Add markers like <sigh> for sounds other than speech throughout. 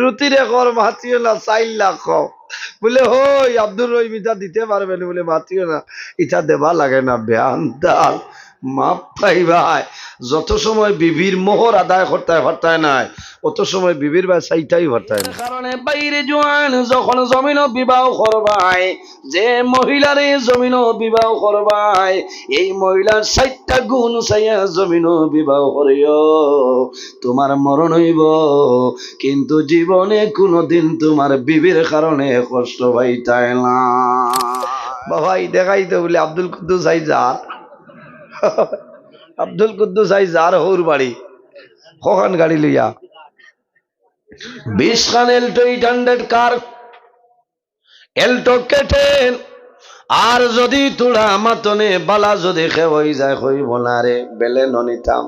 রুটি রে কর, মাতিও না, চাইল লাখ। বলে, হই, আব্দুর রহিম, ইটা দিতে পারবেন বলে মাতিও না ইটা দেবা লাগে না, বেয়ান দাল মাপ পাই ভাই যত সময় বিবির মোহর আদায় করতে হরতায় নাই অত সময় বিবির ভাই চাইটাই হরতায় না কারণে বাইরে জোয়ান যখন জমিন বিবাহ করবাই যে মহিলারে জমিন বিবাহ করবাই এই মহিলার চারটা গুণ চাইয়া জমিন বিবাহ করিও। তোমার মরণ হইব কিন্তু জীবনে কোনোদিন তোমার বিবির কারণে কষ্ট পাইতাই না। বাবাই দেখাইতে বলে আব্দুল কুদ্দুস আই যার <laughs> আব্দুল কুদ্দুস আই যার হৌর বাড়ি। কখন গাড়ি লইয়া? বিশ খান Alto eight hundred car? Alto K ten আর যদি তোরা মাতনে বালা যদি খেয়ে যায় হইব না রে, বেলে ননিতাম।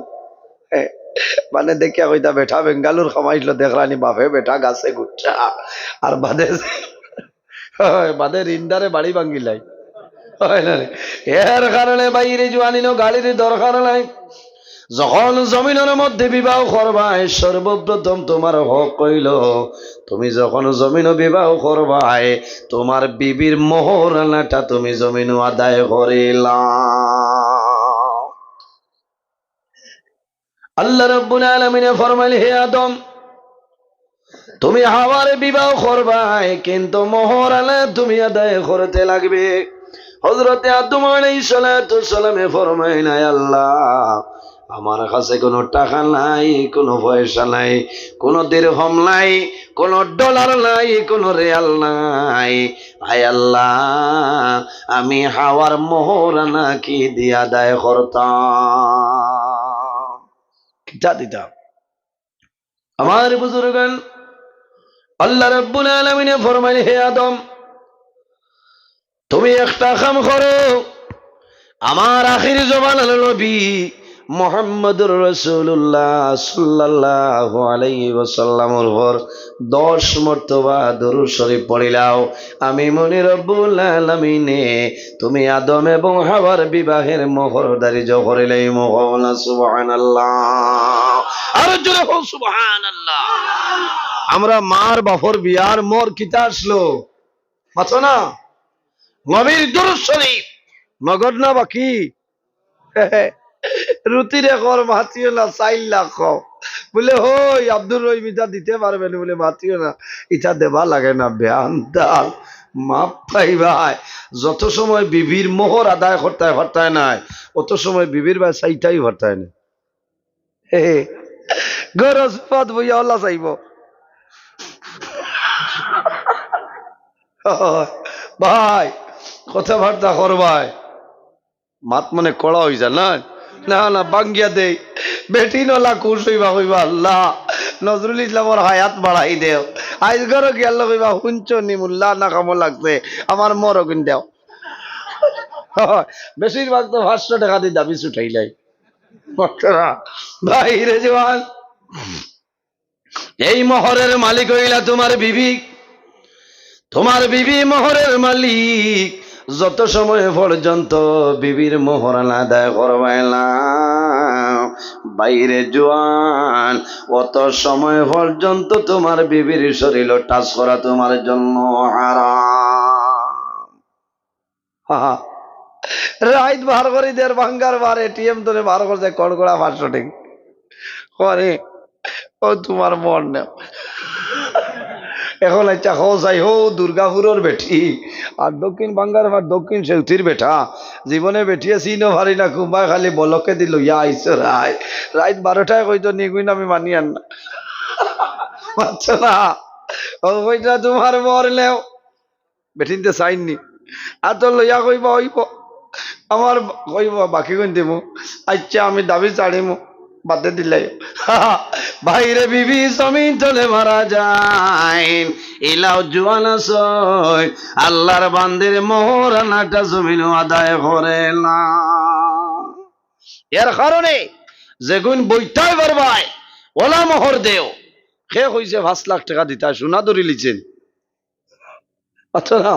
মানে দেখিয়া কইতা, বেঠা বেঙ্গালুর খামাইছিল দেখলানি, বাপে বেটা গাছে গুচ্ছা। আর বাদে <laughs> বাদে রিন্দারে বাড়ি ভাঙ্গিলাই। হয়? এর কারণে বাইরে জোয়ানিনো গাড়ির দরকার নাই। যখন জমিনের মধ্যে বিবাহ করবাই সর্বপ্রথম তোমার হক কইল তুমি যখন জমিন বিবাহ করবাই তোমার বিবির মোহরানাটা তুমি জমিন আদায় করিলা। আল্লাহ রব্বুল আলামিনে ফরমাইল, হে আদম, তুমি হাওয়ারে বিবাহ করবাই কিন্তু মোহরানা তুমি আদায় করতে লাগবে। হজরতে আদম আলাইহিস সালাতু সালামে আল্লাহ, আমার কাছে কোনো টাকা নাই, কোনো পয়সা নাই, কোনো দিরহম নাই, কোনো ডলার নাই, কোনো রেয়াল নাই। আয় আল্লাহ, আমি হাওয়ার মোহরানা কি দিয়া দায় করতাম? কিতা দিতাম। আমার বুজুর্গান, আল্লাহ রাব্বুল আলামিনে ফরমাইল হে আদম তুমি একটা কাম করো। আমার আখির জবান নবী মোহাম্মদুর রসুল্লাহ সাল্লাল্লাহু আলাইহি ওয়াসাল্লামের উপর। দশ মর্তবা দরুদ শরীফ পড়িলাও আমি মনি রব্বুল আলামিনে তুমি আদম এবং হাওয়ার বিবাহের মোহর দারি জহরিলাই মোহনা সুবহানাল্লাহ। আর জোরে হো সুবহানাল্লাহ। আমরা মার বাপর বিয়ার মোর কিতা আসলো? পাচ্ছ না? নবীর দরুদ শরীফ। নগদ না বাকি? রুটি রে কর, মাতিও না, চাইল লাখ। বলে, হই, আব্দুর রহিম, ইটা দিতে পারবেন বলে, মাতিও না, ইটা দেবা লাগে না, বেয়ান দাল, মাপ পাই ভাই। যত সময় বিবির মোহর আদায় করতে হরতায় নাই, অত সময় বিবির ভাই চাইটাই হরতায় না হে গরজ পদ বইয়া ওলা চাইব ভাই কথাবার্তা করবাই মাত মানে কড়া হয়ে যায়, না? না না, বাঙ্গিয়া দে বেটি নলা খুশ হইবা হইবা, আল্লাহ। নজরুল ইসলামর হায়াত বাড়াই দেও। আইজ ঘর গেল কইবা শুনছ নি মুল্লা না কামো লাগছে। আমার মর কিন দেও <laughs> বেশিরভাগ তো পাঁচশো টাকা দিয়ে দাবি উঠাইলাই ভাই রে জওয়ান। এই মোহরের মালিক হইলা তোমার বিবি। তোমার বিবি মোহরের মালিক। যত সময় পর্যন্ত বিবির মোহর আদায় করবাইলা বাইরে জোয়ান, অত সময় পর্যন্ত তোমার বিবির শরীর টাচ করা তোমার জন্য হারাম। রাইত বার করে দের ভাঙ্গার বার, এটিএম ধরে বার করছে, কড়কড়া পাঁচশো টাকা। করে ও তোমার মন নেও। এখন আচ্ছা হো যাই হো দুর্গাপুরের বেটি। আর দক্ষিণ বাঙ্গার আর দক্ষিণ সেউতির বেটা। জীবনে বেটিয়ে চিনো ভারি না কুম্বাই খালি বলকে দিল, ইয়া আইসো রায়। রাইত বারোটায় কইতো, নিগুইন আমি মানি আন না। পাচ্ছ না? ও কইটা তোমার মর লেও। বেটিনতে চাইননি। আর তো লইয়া কইবা, হইব। আমার কইব বাকি কইন দিমু। আচ্ছা আমি দাবি চাড়িমু। বাদে দিলাই বাইরে <laughs> বিবি, জমিন তলে মারা যায়। এলাও জোয়ান সই আল্লাহর বান্দির মোহরানাটা জমিন আদায় করে না। এর কারণে যেগুন বইটাই পারবাই ওলা মোহর দেও। সে কইছে পাঁচ লাখ টাকা দিতা, সোনা ধরি লিছেন। আচ্ছা না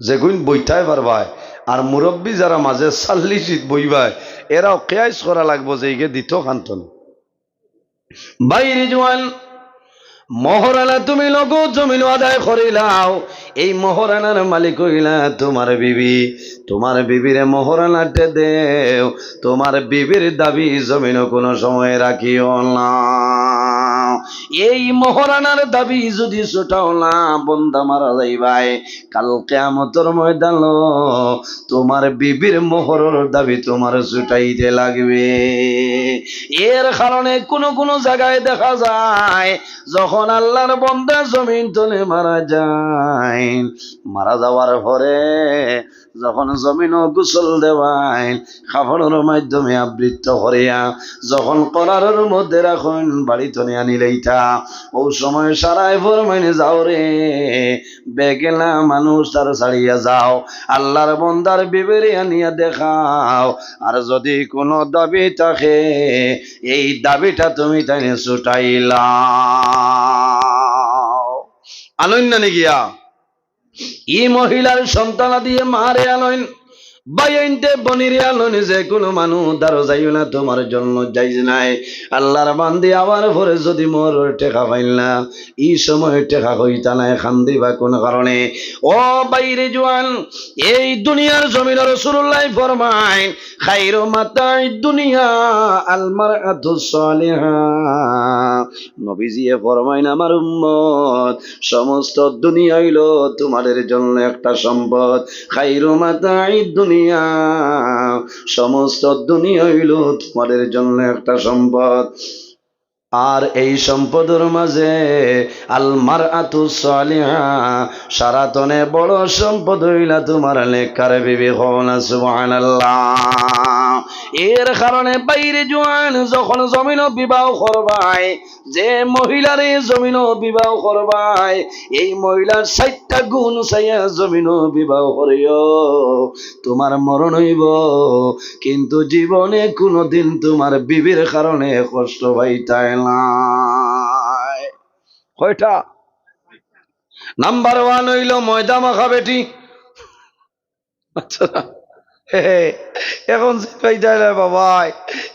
যেগুন বইটাই পারবাই আর মুরব্বী যারা মাঝে চাল্লি শীত বইবাই এরাও কেয়াইস করা লাগবো যে ইগে দিত খান্তন মহরানা তুমি লগো জমিন আদায় করিলাও এই মহরানার মালিক হইলা তোমার বিবি। তোমার বিবিরে মহরানাটে দেও। তোমার বিবির দাবি জমিন কোনো সময় রাখিও না। এই মহরানার দাবি যদি ছোটাও না, বন্দা মারা যাইবাই। কাল কেমতর ময়দান তোমার বিবির মোহরের দাবি তোমার ছুটাইতে লাগবে। এর কারণে কোন কোন জায়গায় দেখা যায়, যখন আল্লাহর বন্দা জমিন তলে মারা যায়, মারা যাওয়ার পরে যখন জমিন গোসল দেওয়াই খাবারের মাধ্যমে আবৃত্ত করিয়া যখন করারের মধ্যে রাখুন, বাড়ি তনে আনিলেইটা ও সময় সারাই ফরমাইনে, যাও রে, বেগেলা মানুষ তার ছাড়িয়া যাও। আল্লাহর বন্দার বিবেরে আনিয়া দেখাও। আর যদি কোনো দাবি থাকে, এই দাবিটা তুমি তাই ছুটাইলা আনন্দ গিয়া ই মহিলার সন্তানাদি মারে আনইন। বাইনতে বনিরে আনইন যে কোনো মানুষ দারো যাইও না, তোমার জন্য যাইজ নাই। আল্লাহর বান্দি আবার পরে যদি মোর টেকা পাইল না, ই সময় টেকা হইতা নাই, খান্দি বা কোন কারণে। ও বাইরে জোয়ান, এই দুনিয়ার জমিন রসুল্লাহ ফরমায়, খাইরো মাতাই দুনিয়া আলমার আতু সালিহা। নবীজিয়ে ফরমাইন, আমার উম্মত, সমস্ত দুনিয়া হইল তোমাদের জন্য একটা সম্পদ। খাইরো মাতাই দুনিয়া সমস্ত দুনিয়া হইল তোমাদের জন্য একটা সম্পদ। আর এই সম্পদের মাঝে আলমার আতু সালিহা, সারাতনে বড় সম্পদ হইলা তোমার লেখার বিবি হনা সুবহানাল্লাহ। এর কারণে বাইরে জোয়ান যখন জমিন বিবাহ করবাই যে মহিলারে জমিন বিবাহ করবাই এই মহিলার সাইটটা গুণ চাইয়া জমিন বিবাহ করিও। তোমার মরণ হইব, কিন্তু জীবনে কোনোদিন তোমার বিবির কারণে কষ্ট পাইতাই নাই কয়টা? নাম্বার ওয়ান হইল ময়দা মাখা বেটি। আচ্ছা এখন পাইতাই না বাবাই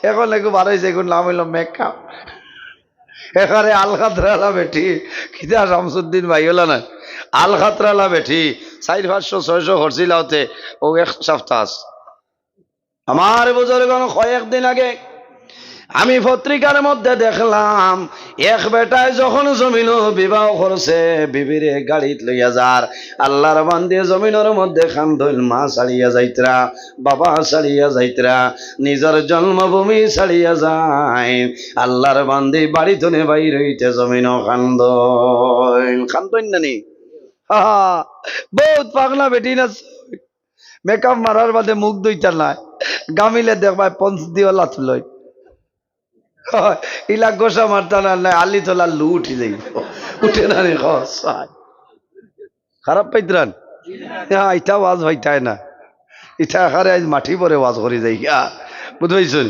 এখন একটু বাড়াইছে এখন নাম হইল মেকআপ এখানে আল খাতরালা বেঠি খিদা শামসুদ্দিন ভাই, হলো না? আল খাতরালা বেঠি চার, পাঁচশো, ছয়শো খরচিলাওতে ও এক সপ্তাহ আমার বুঝলে কোনো কয়েকদিন আগে আমি পত্রিকার মধ্যে দেখলাম এক বেটায় যখন জমিন বিবাহ করছে বিবিরে গাড়িত লইয়া যার। আল্লাহর বান্দিয়ে জমিনের মধ্যে খান ধইল মা ছাড়িয়া যাইতরা বাবা ছাড়িয়া যাইতরা নিজের জন্মভূমি ছাড়িয়া যায়। আল্লাহর বান্দি বাড়ি তনে বাইর হইতে জমিন খান্দ খান্দইন নানি? বহুত পাগলা বেটি না? মেকআপ মারার বাদে মুখ দুইটা নাই। গামিলে দেখবাই পঞ্চ দিও লাথ লই হয়, ইলা গোসা মারতা না আলি তোলা লু উঠি যাই উঠে না রে খারাপ পাইতরান? হ্যাঁ ইটা ওয়াজ হইতাই না। ইটা আখারে আজ মাটি পরে ওয়াজ করি যাই বুঝবাইছুন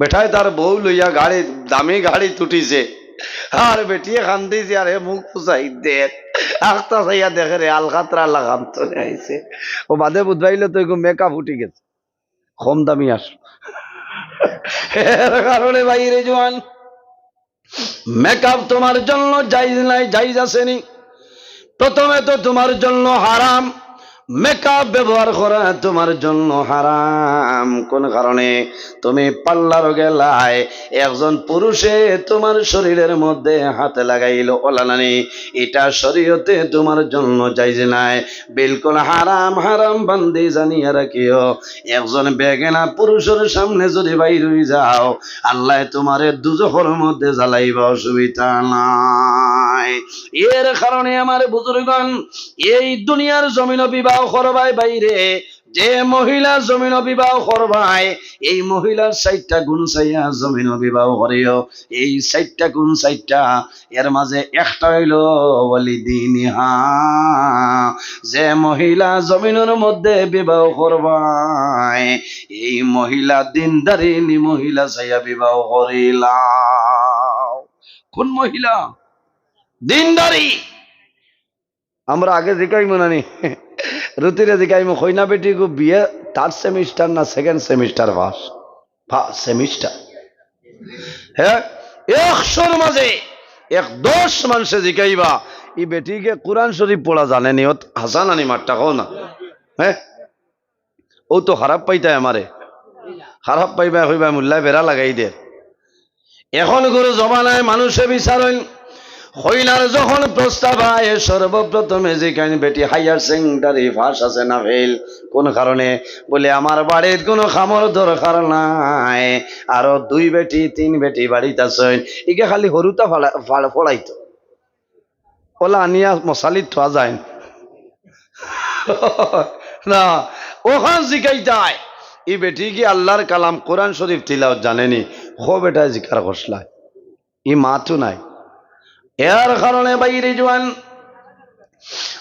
বেঠায় তার বউ লইয়া গাড়ি, দামি গাড়ি তুটিছে। আর বেটিয়ে খান্দিছে, আর হে মুখ পুষাই দেখ আখতা চাইয়া দেখে রে, আলখাতরা লাগাম তো আইছে। ও বাদে বুধবাইলে তো মেকআপ উঠে গেছে। কম দামি আস এর কারণে বাইরে জোয়ান মেকআপ তোমার জন্য জাইজ নাই জাইজ আসেনি। প্রথমে তো তোমার জন্য হারাম মেকআপ ব্যবহার করা তোমার জন্য হারাম। কোন কারণে? তুমি পাল্লার গেলায় একজন পুরুষে তোমার শরীরের মধ্যে হাতে লাগাইল ওলানানি এটা শরীয়তে তোমার জন্য যাইজ নাই। বিলকুল হারাম হারাম বান্দি জানিয়া রাখিও। একজন বেগেনা পুরুষের সামনে যদি বাইর হয়ে যাও, আল্লাহ তোমারে দুজখর মধ্যে জ্বালাইব, অসুবিধা নাই। এর কারণে আমার বুজুর্গণ, এই দুনিয়ার জমিন বিবাহ করবাই বাইরে। যে মহিলা জমিন বিবাহ করবাই, এই মহিলার সাইটটা গুণ চাইয়া জমিন বিবাহ করিও। এই সাইটটা গুণ সাইটটা এর মাঝে একটা হইল বলি দিন যে মহিলা জমিনের মধ্যে বিবাহ করবাই, এই মহিলা দিনদারিনী মহিলা চাইয়া বিবাহ করিলা কোন মহিলা? দিনদারি। আমরা আগে জিকাইমু নানি। রুতিরে জিকাইমু খৈনা বেটি গো বিয়ে থার্ড সেমিস্টার না সেকেন্ড সেমিস্টার পাস সেমিস্টার হ্যাঁ একশোর মাঝে এক দশ মানুষে জিকাইবা ই বেটিকে কোরআন শরীফ পড়া জানেনি ও হাসান আনি মারটা, কও না। হ্যাঁ? ও তো খারাপ পাইতাই আমারে। খারাপ পাইবা, হইবা, মুল্লায় বেড়া লাগাই দে। এখন গুরু জমানায় মানুষে বিচারেন হইলার যখন প্রস্তাব হয় সর্বপ্রথমে যেখানে বেটি হাইয়ার সেকেন্ডারি ফাঁস আছে না ফেল, কোন কারণে? বলে, আমার বাড়ির কোনো খামর দরকার নাই, আরও দুই বেটি, তিন বেটি বাড়িতে আছেন ইকে খালি হরুতা ফালা- ফালা- ফলাইতো। ওলা আনিয়া মশালিত থোয়া যায়। <laughs> না, ওখান জিকাইতাই ই বেটি কি আল্লাহর কালাম কোরআন শরীফ তিলাও জানেনি? হো বেটা, জিকার ঘোষলায় ই মাথু নাই। এর কারণে বাইরে জোয়ান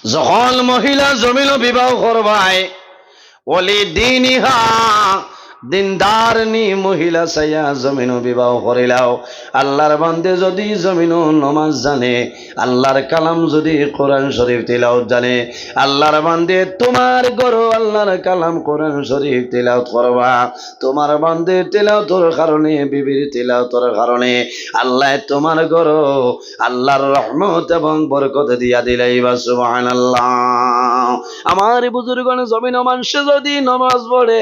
যখন মহিলা জমিন বিবাহ করবায় ওলি দিন দিনদার নি মহিলা সাইয়া জমিন বিবাহ করিলাও। আল্লাহর বান্দে যদি জমিন নমাজ জানে, আল্লাহর কালাম যদি কোরআন শরীফ তিলাওত জানে, আল্লাহর বান্দে তোমার গরো আল্লাহর কালাম কোরআন শরীফ তিলাওত করবা। তোমার বান্দে তিলাওতর কারণে, বিবির তিলাওতর কারণে আল্লাহ তোমার গরো আল্লাহর রহমত এবং বরকত দিয়া দিলাই বা সুবহানাল্লাহ। আমার বুজুর্গণ, জমিন মানুষে যদি নমাজ পড়ে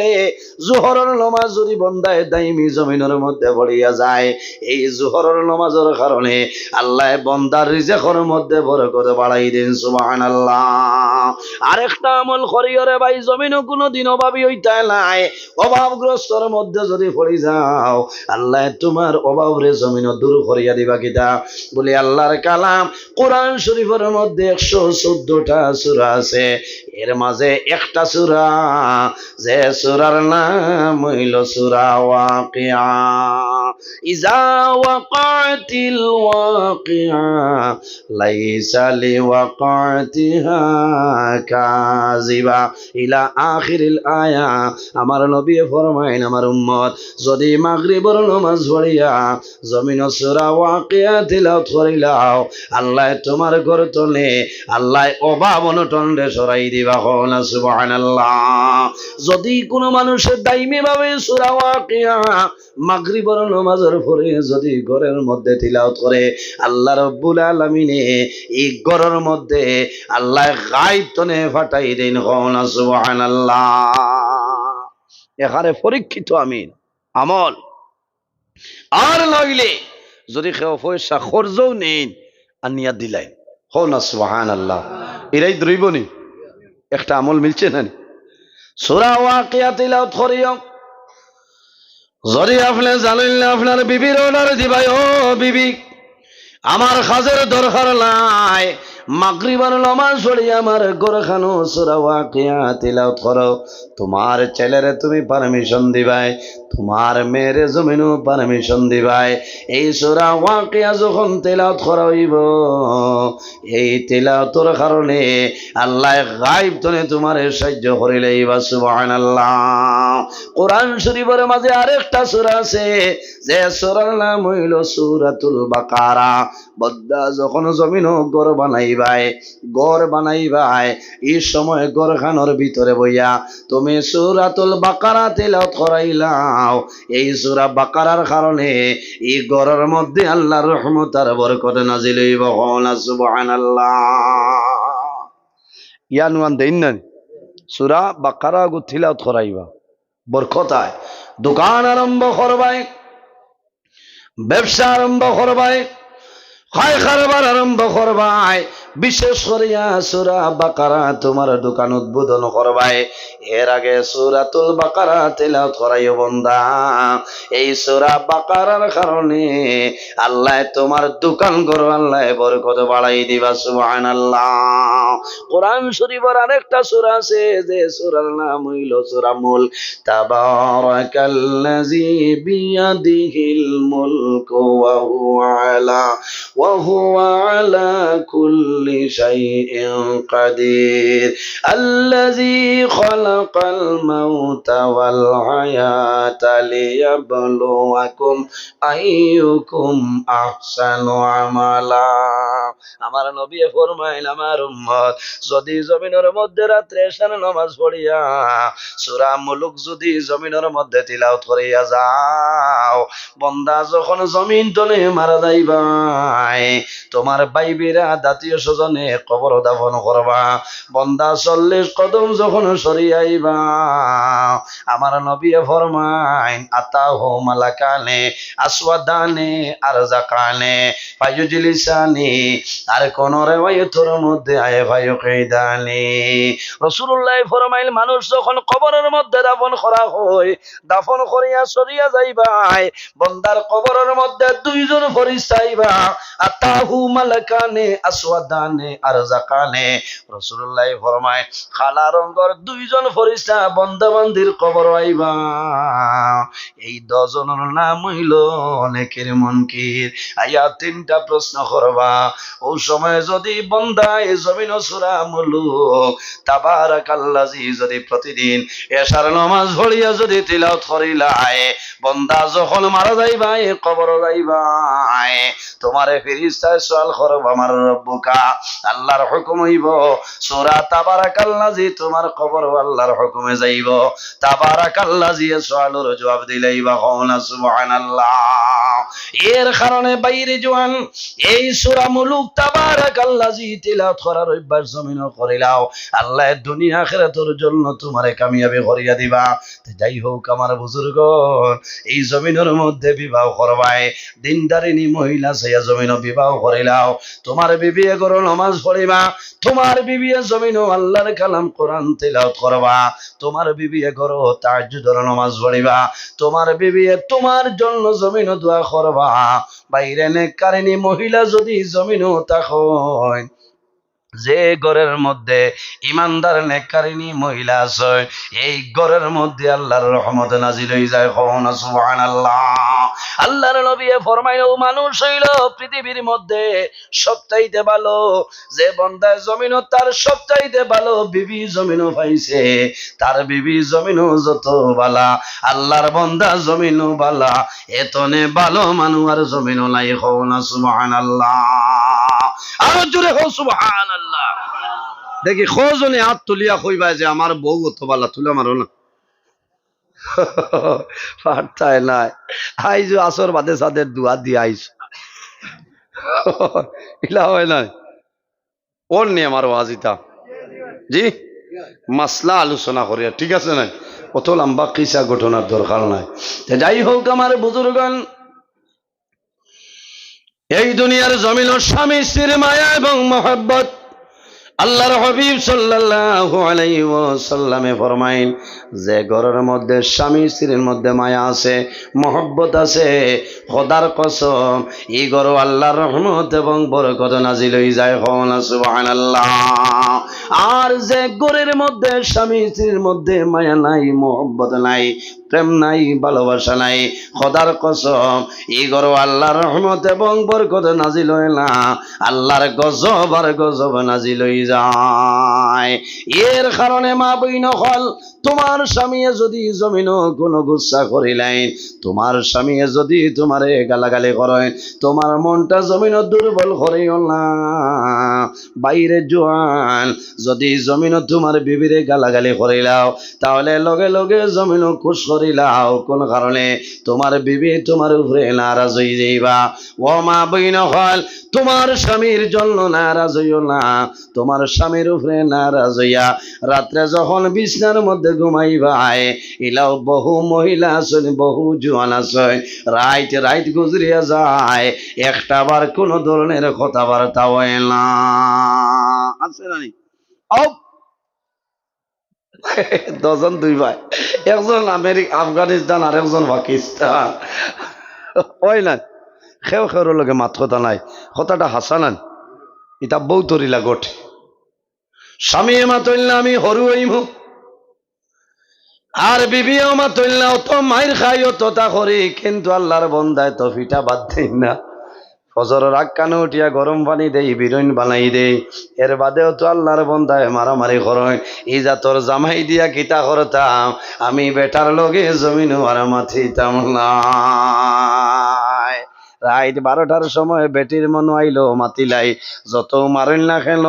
জোহরের নমাজ যদি বন্দায় দাইমি জমিনের মধ্যে পড়িয়া যায়, এই জোহরের নমাজের কারণে আল্লাহ বন্দার রিজেকর মধ্যে বরকত বাড়াই দিন, সুবহানাল্লাহ। আরেকটা আমল করিয়রে ভাই, জমিনও কোনো দিন অভাবী হইতে নাই। অভাবগ্রস্তর মধ্যে যদি পড়ি যাও, আল্লাহ তোমার অভাব রে জমিন দূর করিয়া দিবা কিতা বলি আল্লাহর কালাম, কোরআন শরীফের মধ্যে একশো চোদ্দটা সুরা আছে। এর মাঝে একটা সুরা, যে সুরার নাম হইল সুরা ওয়াকিয়া। ইজা ওয়াকাতিল ওয়াকিয়া লাইসা লিওয়াকাতিহা কাযিবা ইলা আখিরিল আয়া, আমার নবী ফরমাইন, আমার উম্মত, যদি মাগরিবর নামাজ পড়িয়া জমিন সূরা ওয়াকিয়া তিলাওয়াত করিলাও আল্লাহ তোমার ঘর তলে, আল্লাহ অভাব অনটন রে সরাই দিবা হন সুবহানাল্লাহ। যদি কোনো মানুষের দাইমি ভাবে সূরা ওয়াকিয়া মাগরিবর নামাজের পরে যদি ঘরের মধ্যে তিলাওয়াত করে, আল্লাহ রব্বুল আলামিনে এই ঘরের মধ্যে আল্লাহ গাইব তনে ফাটাই দেন। সুবহানাল্লাহ। এখানে পরীক্ষিত আমি, আমল। আর নইলে যদি কেউ পয়সা খরচও নেই আনিয়া দিলাই হো না সুহান আল্লাহ এরাই দ্রৈবনি একটা আমল মিলছে না? সূরা ওয়াকিয়া তিলাওয়াত করিও যদি আপনি জানেন না, আপনার বিবির অর্ডার দিবাই, ও বিবি, আমার খাজের দরকার নাই। মাগরিবার নমাজ পড়ি আমার গোরখানো সুরা ওয়াকিয়া তিলাওয়াত করো। তোমার ছেলেরে তুমি পারমিশন দিবাই। তোমার মেয়েরে জমিনও পারমিশন দিবাই। এই সূরা ওয়াকিয়া যখন তেলাওয়াত করা হইব, এই তেলাওয়াতর কারণে আল্লাহ গাইব তনে তোমার সাহায্য করিলেই বা সুবহানাল্লাহ। কোরআন শরীফের মাঝে আরেকটা সূরা আছে, যে সূরার নাম হইল সূরাতুল বাকারা। বদ্দা যখন জমিন গড় বানাইবাই গড় বানাইবাই, এই সময় গড়খানোর ভিতরে বইয়া তুমি সূরাতুল বাকারা তেলাওয়াত করাইলাও এই সূরা বাকারার কারণে এই গড়ের মধ্যে আল্লাহর রহমত আর বরকত নাজিল হইব। হনা সুবহানাল্লাহ। ইয়ানুয়ান দেন সুরা বাকারা গুথিলা থরাইবা বরকতায় দোকান আরম্ভ করবাই। ব্যবসা আরম্ভ করবাই। খায় কারবার আরম্ভ করবাই। বিশেষ করিয়া সুরা বাকারা তোমার দোকান উদ্বোধন করবাই। এর আগে সুরাতুল বাকারা তেলাওয়াত করাইও বন্দা এই সুরা বাকারার কারণে আল্লাহ তোমার দোকান করো আল্লাহ বরকত বাড়াই দিবা, সুবহানাল্লাহ। কোরআন শরীফের আরেকটা সূরা আছে, যে সূরার নাম হইল সূরা মূল। তাবারাকাল্লাযী বিয়াদিহিল মুলকু ওয়া হুয়া আলা, ওয়া হুয়া আলা কুল্লি শাইইন কাদির আল্লাযী খালাকাল মাউতা ওয়াল হায়াতা লিয়াবলুয়াকুম আইয়ুকুম আহসানু আমালা আমার নবী ফরমাইল, আমার উম্মত, যদি জমিনের মধ্যে রাত্রে এসার নামাজ পড়িয়া, সুরা মুলুক যদি জমিনের মধ্যে তিলাওত করিয়া যাও, বন্দা যখন জমিন তলে মারা যাইবাই, তোমার বাইবিরা দাতীয় স্বজনে কবর দাফন করবা। বন্দা চল্লিশ কদম যখন সরিয়াইবা আমার নবী ফরমাইন আতা হো মালাকানে, আসওয়াদানে আর জাকানে ফায়ুজলিসানি, আর কোন রেওয়ায়তের মধ্যে আয়ে ভাইও কেদানি রসুল্লাহ ফরমাইল, মানুষ যখন কবরের মধ্যে দাফন করা হয়, দাফন করিয়া সরিয়া যাইবাই, বন্দার কবরের মধ্যে দুইজন ফরিস্তাইবা আতাহু মালাকানে, আসওয়াদানে আর জাকানে। রসুল্লাহ ফরমায়, কালা রঙর দুইজন ফরিস্তা বন্দাবান্দির কবর আইবা। এই দজনের নাম হইল অনেকের মনকির। আইয়া তিনটা প্রশ্ন করবা। ও সময় যদি জমিন মুলুক তাবার কাল্লাজি যদি প্রতিদিন এসার নমাজ ভরিয়া যদি তিলাওত করিলায় বন্দা যখন মারা যাইবাই কবর যাইবাই। তোমারে ফিরিস্তায় সোয়াল করব আমার রব্বুকা। আল্লাহর হুকুম হইব। সূরা তাবারাকাল্লাজি তোমার কবর আল্লাহর হুকুমে যাইব। তাবারাকাল্লাজি সোয়ালের জবাব দিলেইবা হওনা সুবহানাল্লাহ। এর কারণে বাইরে জোয়ান, এই সূরা মুলুক তাবারাকাল্লাজি তিলাওয়াত করার অভ্যাস জমিন করিলাও আল্লাহ দুনিয়া আখিরাতের জন্য তোমারে কামিয়াবি করিয়া দিবা। যাই হোক আমার বুজুর্গন এই জমিনের মধ্যে বিবাহ করবাই দিনদারিনী মহিলা সেয়া জমিন বিবাহ করিলাও। তোমার বিবিয়ে করো নমাজ পড়িবা। তোমার বিবিয়ে জমিন আল্লাহর কালাম কোরআন তেলাওত করবা। তোমার বিবিয়ে করো তাজ্জুদর নমাজ পড়িবা। তোমার বিবিয়ে তোমার জন্য জমিন দোয়া করবা। বাইরে নেকারিনী মহিলা যদি জমিন তাকয় যে ঘরের মধ্যে ইমানদার নেকারিনী মহিলা আছে, এই ঘরের মধ্যে আল্লাহর রহমত নাজিল হয়ে যায়। হন সুবহানাল্লাহ। আল্লাহর নবী ফরমাইল মানুষ হইল পৃথিবীর মধ্যে সবচাইতে ভালো। যে বন্দায় জমিন তার সবচাইতে ভালো, বিবি জমিনও পাইছে, তার বিবি জমিনও যত বালা। আল্লাহর বন্দা জমিনও বালা, এতনে ভালো মানুষ আর জমিনও নাই। হন সুবহানাল্লাহ। আরও জোরে হো সুবহানাল্লাহ। দেখি, খোঁজনে হাত তুলিয়া কইবা যে আমার বউ অত বালা, তুলে মারো না। নাই। আইজ আসর বাদে সাদের দুয়া দিয়ে ইলা হয় নাই। ওর নিয়ে আমার ওয়াজিতা জি? মাসলা আলোচনা করিয়া, ঠিক আছে নাই? অত লম্বা কিসা ঘটনার দরকার নাই। যাই হোক, আমার বুজুর্গন এই দুনিয়ার জমিন স্বামী, স্ত্রীর মায়া এবং মহব্বত। আল্লাহর হবিব সাল্লাল্লাহু আলাইহি ফরমাইন, যে ঘরের মধ্যে স্বামী, স্ত্রীর মধ্যে মায়া আছে, মহব্বত আছে, খোদার কসম, এই ঘর আল্লাহর রহমত এবং বরকত নাজিল হয়ে যায় হন আর যে ঘরের মধ্যে স্বামী, স্ত্রীর মধ্যে মায়া নাই, মহব্বত নাই প্রেম নাই, ভালোবাসা নাই, খোদার কসম, এই ঘর আল্লাহর রহমত এবং বরকত নাজিল হয় না। আল্লাহর গজব আর গজব নাজিল হয়ে যায়। এর কারণে মা বইন হল, তোমার স্বামীয়ে যদি জমিন কোনো গুচ্ছা করিলেন তোমার স্বামীয়ে যদি তোমারে গালাগালি করেন তোমার মনটা জমিন দুর্বল করিও না। বাইরে জোয়ান, যদি জমিন তোমার বিবিরে গালাগালি করিলাও তাহলে লগে লগে জমিন খুশ কোন কারণে? তোমার বিবি তোমার উপরে নারাজ যাইবা। ও মা বইন হল তোমার স্বামীর জন্য নারাজ হইও না। তোমার স্বামীর উপরে নারাজ হইয়া রাত্রে যখন বিছনার মধ্যে ঘুমাইবাই ইলাও বহু মহিলা আছেন, বহু জোয়ান আছে রাইট রাইট গুজরিয়া যায়। একটা বার কোনো ধরনের কথাবার্তা হয় না। আছে নানি <laughs> দজন দুই ভাই। একজন আমেরিকা, আফগানিস্তান আর একজন পাকিস্তান। ওই না খেও খেওর লগে মাত কথা নাই। কথাটা হাসানান। ইতা বউ তরিলা গঠে। স্বামী মাতইল্লা আমি হরু হইমু। আর বিবিও মাতইল্লা অত মাইর খাই অত তা করি। কিন্তু আল্লাহর বন্দায় তো ফিটা বাদ দেই না। ফজরের আগ কানে উঠিয়া গরম পানি দেই বিরইন বানাই দেই এর বাদেও তো আল্লাহর বন্ধায় মারামারি করয় ইজা তোর জামাই দিয়া কিতা করতাম, আমি বেটার লগে জমিন আর মাথিতাম না। রাইট বারোটার সময় বেটির মন আইলো, মাতিলাই, যত মারেন না কেন,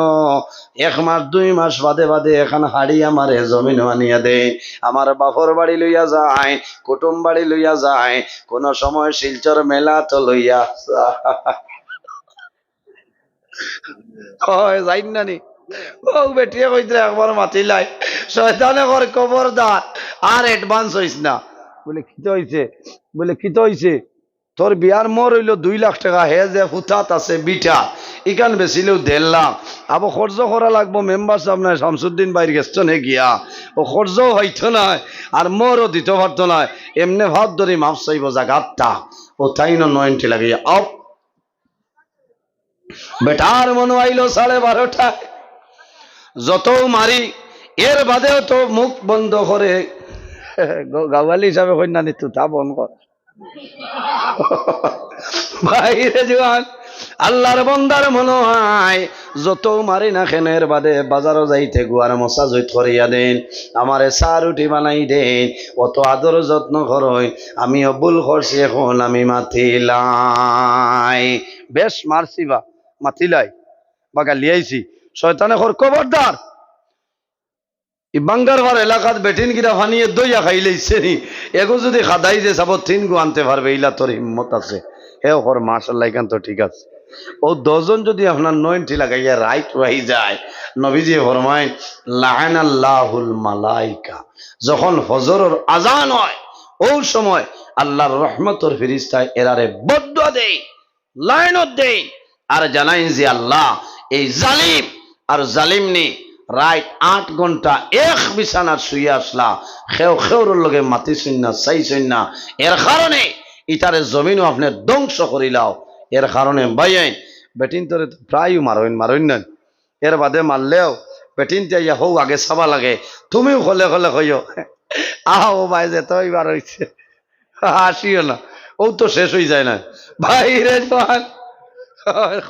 এক মাস, দুই মাস বাদে বাদে এখন হাড়ি আমারে জমিন আনিয়া দে আমার বাপর বাড়ি লইয়া যায়, কুটুম বাড়ি লইয়া যায়, কোন সময় শিলচর মেলা তো লইয়া। হয় যাই না নি? ও বেটিয়ে কইতে একবার মাতিলাই, শয়তানে কর খবরদার, আর অ্যাডভান্স হইস না। বলে কিতে হইছে। বলে কিতে হইছে? তোর বিয়ার মর হইল দুই লাখ টাকা, হে যে হুতাত আছে বিটা ইকান বেচিলেও দেড় লাখ। আবো খরচ করা লাগবো, মেম্বার নাই, শামসুদ্দিন বাইর গেছো নে গিয়া। ও খরচও হইতো নাই, আর মোরও দিতে পারতো না এমনি ভাব ধরে মাপ চাইব জাগাতটা। ও তাই নয়নটি লাগিয়ে আপ বেটার মনে আইলো সাড়ে বারোটা। যত মারি, এর বাদেও তো মুখ বন্ধ করে। গাওয়ালি হিসাবে কন্যা নিতু তা বন্ধ কর। <laughs> বাইরে জোয়ান, আল্লাহর বন্দার মনে হয় যত মারি না খেনের বাদে বাজারও যাইতে গুয়ার মশা জৈত করিয়া দেন। আমারে চা রুটি বানাই দেন, অত আদর যত্ন করই আমি অবুল করছি এখন আমি মাতিলাই। বেশ মারছি বা, মাতিলাই বা গালিয়াইছি শয়তানে খর খবরদার। বাঙ্গারবার এলাকাত বেটিন গিরা ফানিয়ে দইয়া খাইলেইছে নি। এগো যদি খাদাই যে চাব তিন গু আনতে পারবে, ইলা তোর হিম্মত আছে। হে ওর মাশাল্লাহ এখান তো ঠিক আছে। ও দশজন যদি আপনার নয়নটি লাগাইয়া রাইট রাই যায়, নবীজি ফরমায় লাহান আল্লাহুল মালাইকা। যখন ফজরের আজান হয়, ও সময় আল্লাহর রহমতর ফিরিস্তায় এরারে বদ্ধ দেই, লাইনত দেই, আর জানাই যে আল্লাহ এই জালিম, আর জালিমনি রাইট আট ঘণ্টা এক বিছানার শুয়ে আসলা। খেও খেউর লগে মাতি শূন্য চাই শূন্য এর কারণে ইটারে জমিনও আপনি ধ্বংস করিলাও এর কারণে বাইন বেটিন তোরে প্রায় মারইন মারইন না এর বাদে মারলেও বেটিন তিয়া হৌ আগে চাবা লাগে। তুমিও হলে হলে কইও আহ ও ভাই যে তো এবার হইছে হাসিও না, ও তো শেষ হয়ে যায় না। ভাই রে জোয়ান,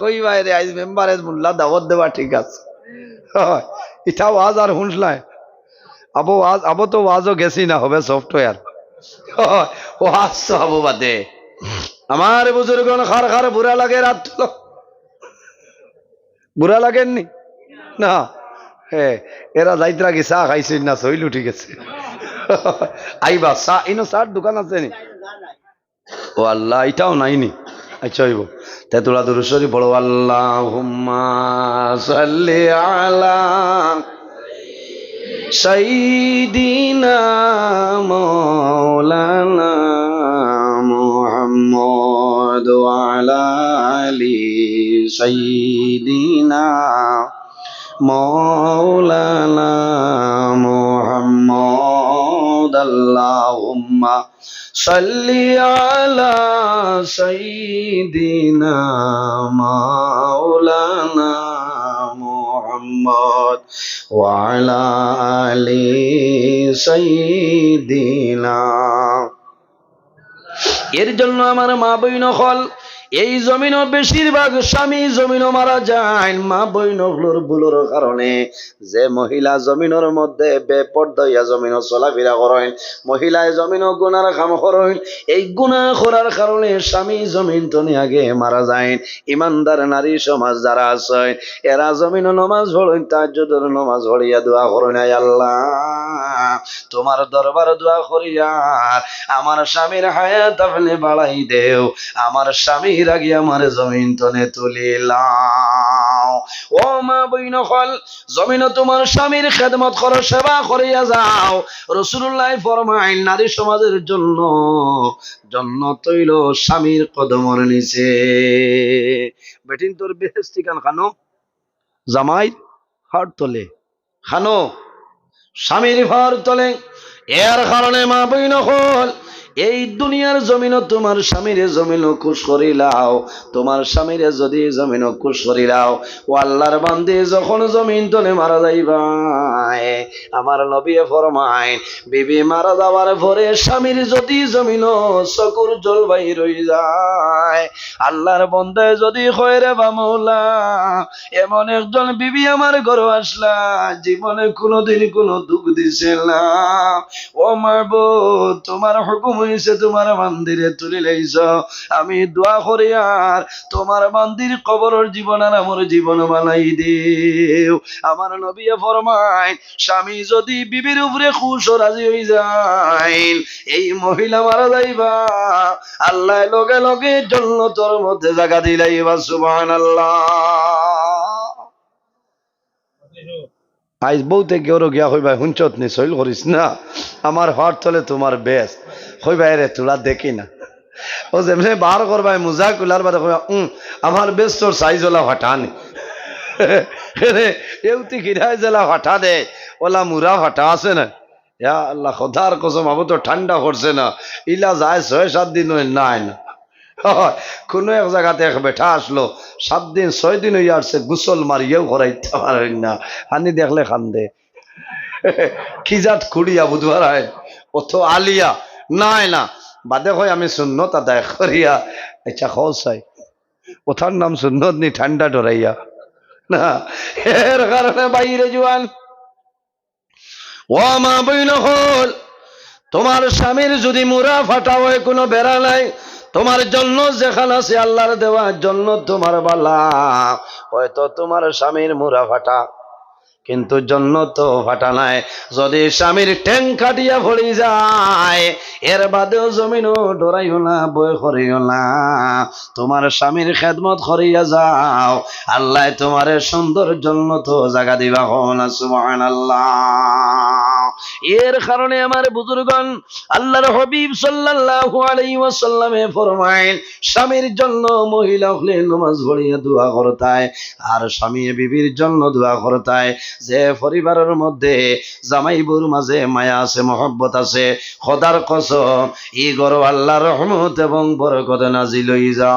কই ভাই রে আইজ মেম্বারে মুল্লা দাওয়াত দেওয়া ঠিক আছে। ইটা ওয়াজ আর শুনলাই আবো ওয়াজ আবো তো ওয়াজও গেছি না হবে সফটওয়্যার ওয়াজ তো আবো বাদে। আমার বুজুর্গ খার খার বুড়া লাগে রাত বুড়া লাগেননি? না। এরা কি চা খাইছে না শৈল উঠি গেছে? আইবা, চা ইনো চার দোকান আছে নি? ও আল্লাহ এটাও নাইনি। আচ্ছা হইব। তে তোরা দুরুসরি বড় আল্লাহ আলা সাইদিনা মৌলানা মুহাম্মদ আলা আলি সাইদিনা মৌলানা মুহাম্মদ আল্লাহুম্মা সাল্লি আলা সাইয়্যিদিনা মাওলানা মুহাম্মদ ওয়া আলা আলি সাইয়্যিদিনা। এর জন্য আমার মা বইন হল এই জমিনও বেশিরভাগ স্বামী জমিনও মারা যায়, মা বইনগুলোর ভুলোর কারণে। যে মহিলা জমিনের মধ্যে বেপর্দয়া জমিন চলাফেরা করেন, মহিলায় জমিন গুনার কাম করেন, এই গুণা করার কারণে স্বামী জমিন তনি আগে মারা যায়। ইমানদার নারী সমাজ যারা আছে, এরা জমিন নমাজ পড়েন তাজ্জুদের নমাজ পড়িয়া দোয়া করেন আল্লাহ। তোমার দরবার দোয়া করিয়া আমার স্বামীর হায়াত আপনি বাড়াই দেও, আমার স্বামীর আগে আমার জমিন তনে ও মা বইন হল জমিন তোমার স্বামীর খেদমত করো, সেবা করিয়া যাও। রসুল্লাহ ফরমাইন নারী সমাজের জন্য জন্য তৈল স্বামীর কদমর নিচে। বেটিন তোর বেহেস্তি কান খানো, জামাই হাট তোলে, খানো, স্বামীর ভার তোলে। এর কারণে মা বইন হল এই দুনিয়ার জমিন তোমার স্বামীরে জমিন খুশ করিলাও। তোমার স্বামীরে যদি জমিন খুশ করিলাও, ও আল্লাহর বান্দে যখন জমিন তলে মারা যাইবা আমার নবী ফরমাইন বিবি মারা যাওয়ার পরে স্বামীর যদি জমিন চকুর জল বাহির হয়ে যায়, আল্লাহর বন্দে যদি হয় রে বামৌলা এমন একজন বিবি আমার ঘরে আসলা, জীবনে কোনোদিন কোনো দুঃখ দিছে না। ও মারবো তোমার হুকুম হয়েছে তোমার মন্দিরে তুলি লাইছ। আমি দোয়া করি আর তোমার মন্দির কবরের জীবন আর আমার জীবন বানাই দেও। আমার নবী ফরমায়, স্বামী যদি বিবির উপরে খুশ রাজি হয়ে যায়, এই মহিলা মারা যাইবা। আল্লাহ লগে লগে জন্নতর মধ্যে জায়গা দিলাইবা, সুবহানাল্লাহ। আইজ বউতে গেরো গিয়া হইবাই হুঞ্চত নি সইল করিস না। আমার হর তলে তোমার বেশ। হইবাই রে, তোরা দেখি না। ও যেমনি বার করবাই মুজা কুলার বাদে কইবা, উম, আমার বেশ তোর সাইজ ওলা হঠানি। রে এউতি খিরাই জেলা হঠা দে ওলা মুরা হঠা আছে না। ইয়া আল্লাহ, খোদার কসম, আবু তো ঠান্ডা করছে না। ইলা যায় ছয়, সাত দিন হই নাই না। কোনো এক জায়গাতে এক বেঠা আসলো, সাত দিন, ছয় দিন হয়ে আসছে, গুসল মারিয়েও করাইতে পারেন না। হানি দেখলে খান্দে। খিজাত খুড়িয়া বুধবার হয়? অথ আলিয়া। নাই না। বাদে হয় আমি সুন্নত আদায় করিয়া আচ্ছা খোঁজ চাই। ওথার নাম সুন্নত নি ঠান্ডা ডরাইয়া। না, এর কারণে বাইরে জোয়ান। ও মা বইন হল তোমার স্বামীর যদি মুরা ফাটা হয় কোনো বেড়া নাই তোমার জন্য যেখানে আছে আল্লাহর দেওয়ার জন্য তোমার বালা। হয়তো তোমার স্বামীর মুরা ফাটা কিন্তু জন্য তো ফাটা নাই। যদি স্বামীর ঠ্যাং কাটিয়া ভরি যায়, এর বাদেও জমিনও ডরাইও না, বই করিও না। তোমার স্বামীর খেদমত করিয়া যাও, আল্লাহ তোমার সুন্দর জন্য তো জায়গা দিবা হন সুবহান আল্লাহ এর কারণে আমার বুজুর্গন আল্লাহর হবিব সাল্লাল্লাহু আলাইহি ওয়াসাল্লামে ফরমাইন স্বামীর জন্য মহিলা হলে নামাজ পড়িয়া দোয়া করতায়, আর স্বামী বিবির জন্য দোয়া করতায়। যে পরিবারের মধ্যে জামাই বউর মাঝে মায়া আছে, মহব্বত আছে, খোদার কসম ই গর আল্লাহর রহমত এবং বরকত নাজিল যা